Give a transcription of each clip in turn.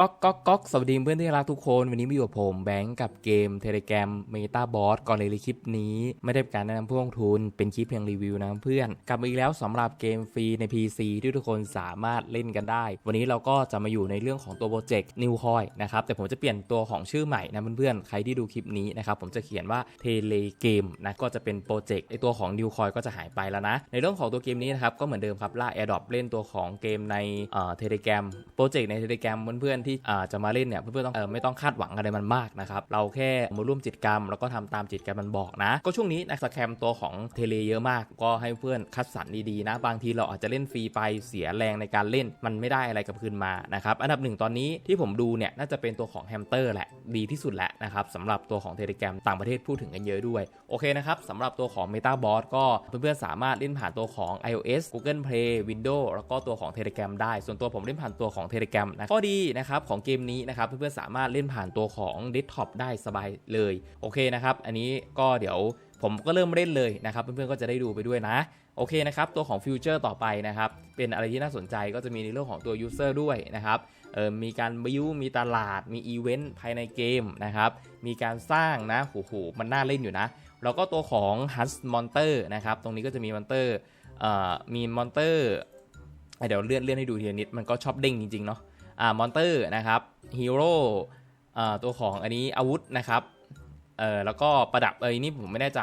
ก๊อกก๊อกก๊อกสวัสดีเพื่อนที่รักทุกคน วันนี้มาอยู่กับผมแบงก์กับเกมเทเล g r มเมตาบอสก่อนเลยคลิปนี้ ไม่ได้เป็นการแนะนำผู้ลงทุน เป็นคลิปเพียงรีวิวนะเพื่อน กลับมาอีกแล้วสำหรับเกมฟรีใน PC ที่ทุกคนสามารถเล่นกันได้ วันนี้เราก็จะมาอยู่ในเรื่องของตัวโปรเจกต์นิวคอยนะครับ แต่ผมจะเปลี่ยนตัวของชื่อใหม่นะเพื่อนๆ ใครที่ดูคลิปนี้นะครับผมจะเขียนว่าเทเลเกมนะก็จะเป็นโปรเจกต์ไอตัวของนิวคอยก็จะหายไปแล้วนะ ในเรื่องของตัวเกมนี้นะครับก็เหมือนเดิมครับล่าแอร์ดรอปเล่นตัวของเกมในเทเล g r มโปรเจกต์ในเทเล g r มเพื่อนที่จะมาเล่นเนี่ยเพื่อนๆต้องไม่ต้องคาดหวังอะไรมันมากนะครับเราแค่มาร่วมจิตกรรม แล้วก็ทำตามจิตกรรมมันบอกนะ ก็ช่วงนี้นะสแคมตัวของเทเลเยอะมาก ก็ให้เพื่อนคัดสรรดีๆนะ บางทีเราอาจจะเล่นฟรีไปเสียแรงในการเล่นมันไม่ได้อะไรกับคืนมานะครับอันดับหนึ่งตอนนี้ที่ผมดูเนี่ยน่าจะเป็นตัวของแฮมสเตอร์แหละดีที่สุดแหละนะครับสำหรับตัวของเทเล g r มต่างประเทศพูดถึงกันเยอะด้วยโอเคนะครับสำหรับตัวของ Meta b o s ก็เพื่อนๆสามารถเล่นผ่านตัวของ iOS Google Play Windows แล้วก็ตัวของ Telegram ได้ ส่วนตัวผมเล่นผ่านตัวของ Telegram นะข้อดีนะครับของเกมนี้นะครับเพื่อนๆสามารถเล่นผ่านตัวของเดสก์ท็อปได้สบายเลยโอเคนะครับ อันนี้ก็เดี๋ยวผมก็เริ่มเล่นเลยนะครับเพื่อนๆก็จะได้ดูไปด้วยนะโอเคนะครับตัวของฟิวเจอร์ต่อไปนะครับเป็นอะไรที่น่าสนใจก็จะมีในเรื่องของตัวยูเซอร์ด้วยนะครับเออมีการบิวมีตลาด มีอีเวนต์ภายในเกมนะครับมีการสร้างนะโหๆมันน่าเล่นอยู่นะ แล้วก็ตัวของ h u s Monster นะครับตรงนี้ก็จะมีมอนเตอร์เอ่อมีมอนเตอร์เดี๋ยวเลื่อนเลื่อนให้ดูทีละนิดมันก็ชอบเด้งจริงๆเนาะ อ่ามอนเตอร์นะครับฮีโร่ตัวของอันนี้อาวุธนะครับเออแล้วก็ประดับเอ้ยนี่ผมไม่แน่ใจ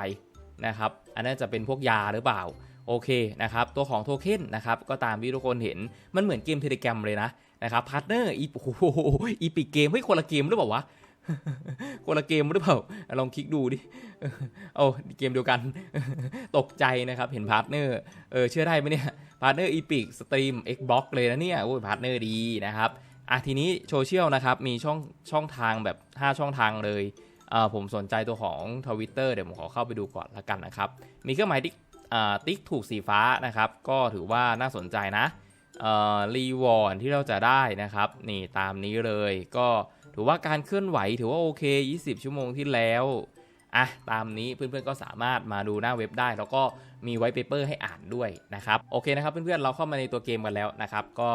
นะครับ อันนั้นจะเป็นพวกยาหรือเปล่าโอเคนะครับ ตัวของโทเค็นนะครับ ก็ตามที่ทุกคนเห็นมันเหมือนเกมเทเล g r มเลยนะนะครับพาร์ทเนอร์อีโอ้โหอีปิกเกมเฮ้ยคนละเกมหรือเปล่าวะคนละเกมหรือเปล่า ลองคลิกดูดิโอ้เกมเดียวกัน ตกใจนะครับ เห็นพาร์ทเนอร์เออเชื่อได้ไหมเนี่ย พาร์ทเนอร์อีพิกสตรีม Xbox เลยนะเนี่ย โอ้ยพาร์ทเนอร์ดีนะครับ อะทีนี้โซเชียลนะครับมีช่องช่องทางแบบ 5 ช่องทางเลยอ่าผมสนใจตัวของทวิตเตอร์เดี๋ยวผมขอเข้าไปดูก่อนละกันนะครับ มีเครื่องหมายติ๊กอ่าติ๊กถูกสีฟ้านะครับ ก็ถือว่าน่าสนใจนะรีวอร์ดที่เราจะได้นะครับ นี่ตามนี้เลย ก็ถือว่าการเคลื่อนไหวถือว่าโอเค 20 ชั่วโมงที่แล้ว อะตามนี้เพื่อนๆก็สามารถมาดูหน้าเว็บได้ แล้วก็มีไวท์เปเปอร์ให้อ่านด้วยนะครับโอเคนะครับเพื่อนๆเราเข้ามาในตัวเกมกันแล้วนะครับก็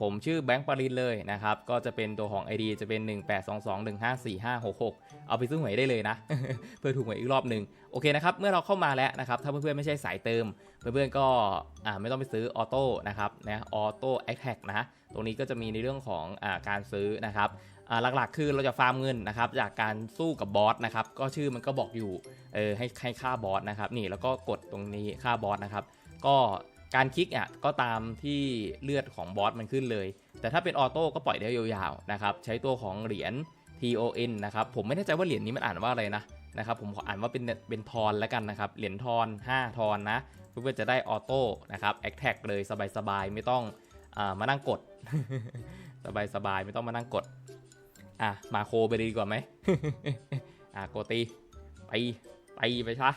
ผมชื่อแบงค์ปรินเลยนะครับก็จะเป็นตัวของ ID จะเป็น 182215456 เอาไปซื้อหวยได้เลยนะ เพื่อถูกหวยอีกรอบหนึ่งโอเคนะครับเมื่อเราเข้ามาแล้วนะครับถ้าเพื่อนๆไม่ใช่สายเติม เพื่อนๆก็ไม่ต้องไปซื้อออโต้นะครับนะออโต้แอคแท็กนะตรงนี้ก็จะมีในเรื่องของอการซื้อนะครับ หลักๆ คือเราจะฟาร์มเงินนะครับจากการสู้กับบอสนะครับก็ชื่อมันก็บอกอยู่เออให้ให้ค่าบอสนะครับนี่แล้วก็กดตรงนี้ค่าบอสนะครับก็การคลิกอะก็ตามที่เลือดของบอสมันขึ้นเลย แต่ถ้าเป็นออโต้ก็ปล่อยได้ยาวๆนะครับใช้ตัวของเหรียญ TON นะครับผมไม่แน่ใจว่าเหรียญนี้มันอ่านว่าอะไรนะนะครับผมขออ่านว่าเป็นเป็นทอนแล้วกันนะครับเหรียญทอน 5 ทอนนะเพื่อจะได้ออโต้นะครับแอคแท็กเลยสบายๆไม่ต้องอมานั่งกด สบายๆไม่ต้องมานั่งกด อะมาโคไปดีกว่าไหมอะโกตีไปไปไปซะ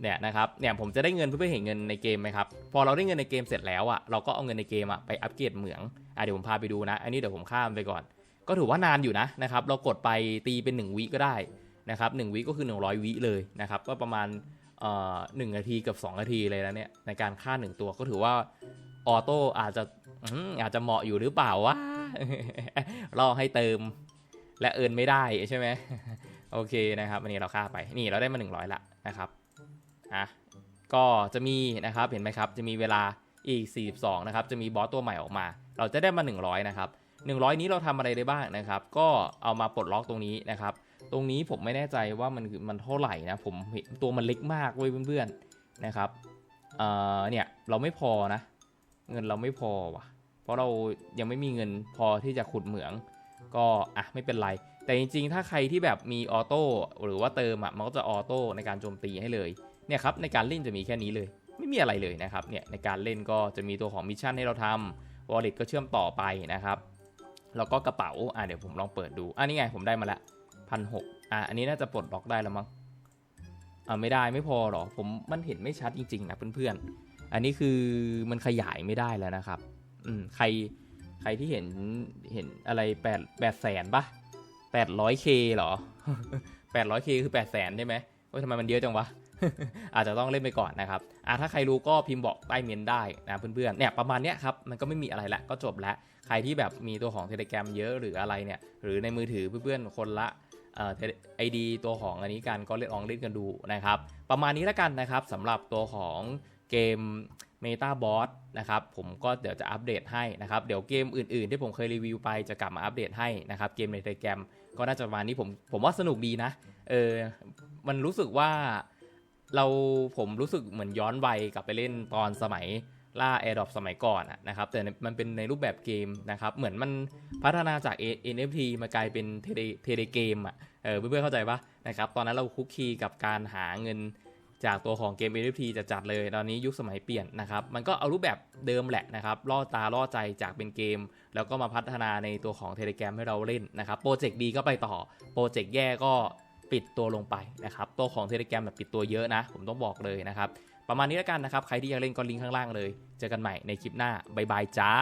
เนี่ยนะครับเนี่ยผมจะได้เงินเพื่อเห็นเงินในเกมไหมครับพอเราได้เงินในเกมเสร็จแล้วอะ่ะเราก็เอาเงินในเกมอะ่ะไปอัปเกรดเหมืองอะเดี๋ยวผมพาไปดูนะ อันนี้เดี๋ยวผมข้ามไปก่อน ก็ถือว่านานอยู่นะนะครับเรากดไปตีเป็น 1 วิก็ได้นะครับหวิก็คือ 100 วิเลยนะครับก็ประมาณเอ่อหนาทีกับ 2 นาทีเลยนะเนี่ยในการฆ่า 1 ตัวก็ถือว่าออโต้อาจจะอาจจะเหมาะอยู่หรือเปล่าวะรอให้เติม และเอินไม่ได้ใช่ไหมโอเคนะครับอันนี้เราฆ่าไปนี่เราได้มา 100 ละนะครับอะก็จะมีนะครับเห็นไหมครับ จะมีเวลาอีก 42 นะครับ จะมีบอสตัวใหม่ออกมา เราจะได้มา 100 นะครับ 100 นี้เราทำอะไรได้บ้างนะครับ ก็เอามาปลดล็อกตรงนี้นะครับ ตรงนี้ผมไม่แน่ใจว่ามันมันเท่าไหร่นะผมตัวมันเล็กมากเว้ยเพื่อนๆนะครับเอ่อเนี่ยเราไม่พอนะ เงินเราไม่พอว่ะ เพราะเรายังไม่มีเงินพอที่จะขุดเหมือง ก็อะไม่เป็นไร แต่จริงๆ ถ้าใครที่แบบมีออโต้หรือว่าเติมอะมันก็จะออโต้ในการโจมตีให้เลยเนี่ยครับในการเล่นจะมีแค่นี้เลย ไม่มีอะไรเลยนะครับเนี่ยในการเล่นก็จะมีตัวของมิชชั่นให้เราทำวอลเล็ตก็เชื่อมต่อไปนะครับแล้วก็กระเป๋าอะเดี๋ยวผมลองเปิดดูอะนี่ไงผมได้มาละพันหกอะอันนี้น่าจะปลดล็อกได้แล้วมั้งอะไม่ได้ไม่พอหรอผมมันเห็นไม่ชัดจริงๆนะเพื่อนๆอันนี้คือมันขยายไม่ได้แล้วนะครับอืมใคร ใครที่เห็นเห็นอะไรแปดแปดแสนปะแปดร้อยเคหรอแปดร้อยเคคือแปดแสนใช่ไหมว่าทำไมมันเยอะจังวะ อาจจะต้องเล่นไปก่อนนะครับอ่าถ้าใครรู้ก็พิมพ์บอกใต้เมนได้นะเพื่อนๆเนี่ยประมาณเนี้ยครับมันก็ไม่มีอะไรละก็จบล้วใครที่แบบมีตัวของ Telegram เยอะหรืออะไรเนี่ยหรือในมือถือเพื่อนๆคนละไอดีตัวของอันนี้กันก็เล่นลองเล่นกันดูนะครับ ประมาณนี้แล้วกันนะครับสำหรับตัวของ เกม Meta b o s นะครับ ผมก็เดี๋ยวจะอัปเดตให้นะครับ เดี๋ยวเกมอื่นๆ ที่ผมเคยรีวิวไปจะกลับมาอัปเดตให้นะครับ เกมในเทแกรมก็น่าจะประมาณนี้ผมผมว่าสนุกดีนะ เออ มันรู้สึกว่าเราผมรู้สึกเหมือนย้อนวัยกลับไปเล่นตอนสมัยล่า Air d r o p สมัยก่อนนะครับ แต่มันเป็นในรูปแบบเกมนะครับ เหมือนมันพัฒนาจาก NFT มากลายเป็นเทเลเทเลเกมอะเออเพื่อนๆเข้าใจปะนะครับ ตอนนั้นเราคุกคีกับการหาเงิน จากตัวของเกม NFT จะจัดเลย ตอนนี้ยุคสมัยเปลี่ยนนะครับ มันก็เอารูปแบบเดิมแหละนะครับ ล่อตาล่อใจจากเป็นเกม แล้วก็มาพัฒนาในตัวของ Telegram ให้เราเล่นนะครับ โปรเจกต์ดีก็ไปต่อ โปรเจกต์แย่ก็ปิดตัวลงไปนะครับ ตัวของ Telegram แบบปิดตัวเยอะนะ ผมต้องบอกเลยนะครับ ประมาณนี้แล้วกันนะครับ ใครที่อยากเล่นก็ลิงก์ข้างล่างเลย เจอกันใหม่ในคลิปหน้า บ๊ายบายจ้า